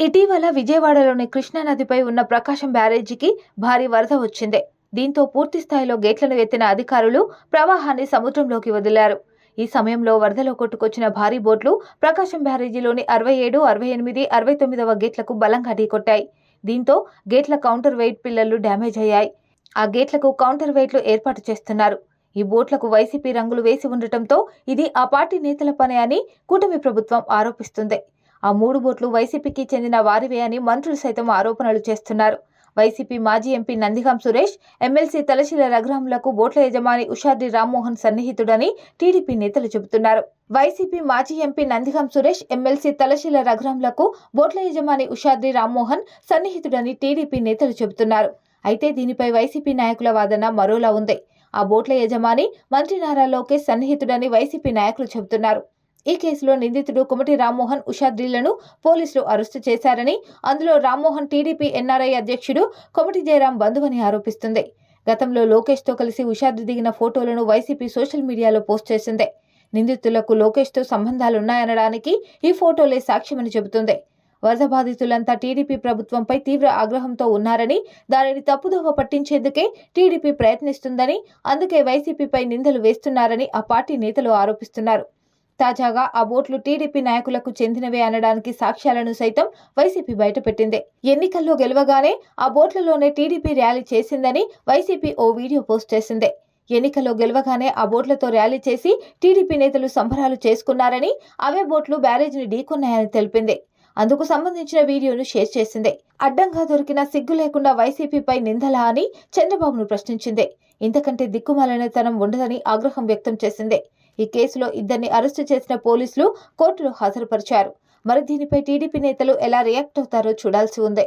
ఇటీవల విజయవాడలోని కృష్ణానదిపై ఉన్న ప్రకాశం బ్యారేజీకి భారీ వరద వచ్చింది. దీంతో పూర్తి స్థాయిలో గేట్లను ఎత్తిన అధికారులు ప్రవాహాన్ని సముద్రంలోకి వదిలారు. ఈ సమయంలో వరదలో కొట్టుకొచ్చిన భారీ బోట్లు ప్రకాశం బ్యారేజీలోని అరవై ఏడు అరవై ఎనిమిది అరవై తొమ్మిదవ గేట్లకు బలంగా ఢీకొట్టాయి. దీంతో గేట్ల కౌంటర్ వెయిట్ పిల్లర్లు డ్యామేజ్ అయ్యాయి. ఆ గేట్లకు కౌంటర్ వెయిట్లు ఏర్పాటు చేస్తున్నారు. ఈ బోట్లకు వైసీపీ రంగులు వేసి ఉండటంతో ఇది ఆ పార్టీ నేతల పని అని కూటమి ప్రభుత్వం ఆరోపిస్తుంది. ఆ మూడు బోట్లు వైసీపీకి చెందిన వారివే అని మంత్రులు సైతం ఆరోపణలు చేస్తున్నారు. వైసీపీ మాజీ ఎంపీ నందిగాం సురేష్ ఎమ్మెల్సీ తలశీల రఘురాములకు బోట్ల యజమాని ఉషాద్రి రామ్మోహన్ సన్నిహితుడని టీడీపీ నేతలు చెబుతున్నారు. వైసీపీ మాజీ ఎంపీ నందిగాం సురేష్ ఎమ్మెల్సీ తలశీల రఘురాములకు బోట్ల యజమాని ఉషాద్రి రామ్మోహన్ సన్నిహితుడని టీడీపీ నేతలు చెబుతున్నారు. అయితే దీనిపై వైసీపీ నాయకుల వాదన మరోలా ఉంది. ఆ బోట్ల యజమాని మంత్రి నారా లోకేష్ సన్నిహితుడని వైసీపీ నాయకులు చెబుతున్నారు. ఈ కేసులో నిందితుడు కుమటి రామ్మోహన్ ఉషాద్రిలను పోలీసులు అరెస్టు చేశారని అందులో రామ్మోహన్ టీడీపీ ఎన్ఆర్ఐ అధ్యక్షుడు కొమటి జయరాం బంధువని ఆరోపిస్తుంది. గతంలో లోకేష్తో కలిసి ఉషాద్రి దిగిన ఫోటోలను వైసీపీ సోషల్ మీడియాలో పోస్ట్ చేసింది. నిందితులకు లోకేష్తో సంబంధాలున్నాయనడానికి ఈ ఫోటోలే సాక్ష్యమని చెబుతుంది. వరద బాధితులంతా టీడీపీ ప్రభుత్వంపై తీవ్ర ఆగ్రహంతో ఉన్నారని దానిని తప్పుదోవ పట్టించేందుకే టీడీపీ ప్రయత్నిస్తుందని అందుకే వైసీపీపై నిందలు వేస్తున్నారని ఆ పార్టీ నేతలు ఆరోపిస్తున్నారు. తాజాగా ఆ బోట్లు టీడీపీ నాయకులకు చెందినవే అనడానికి సాక్ష్యాలను సైతం వైసీపీ బయటపెట్టింది. ఎన్నికల్లో గెలవగానే ఆ బోట్లలోనే టీడీపీ ర్యాలీ చేసిందని వైసీపీ ఓ వీడియో పోస్ట్ చేసింది. ఎన్నికల్లో గెలవగానే ఆ బోట్లతో ర్యాలీ చేసి టీడీపీ నేతలు సంబరాలు చేసుకున్నారని అవే బోట్లు బ్యారేజీని ఢీకొన్నాయని తెలిపింది. అందుకు సంబంధించిన వీడియోను షేర్ చేసింది. అడ్డంగా దొరికిన సిగ్గు లేకుండా వైసీపీపై నిందలా అని చంద్రబాబును ప్రశ్నించింది. ఇంతకంటే దిక్కుమాలనేతనం ఉండదని ఆగ్రహం వ్యక్తం చేసింది. ఈ కేసులో ఇద్దరిని అరెస్టు చేసిన పోలీసులు కోర్టులో హాజరుపరిచారు. మరి దీనిపై టీడీపీ నేతలు ఎలా రియాక్ట్ అవుతారో చూడాల్సి ఉంది.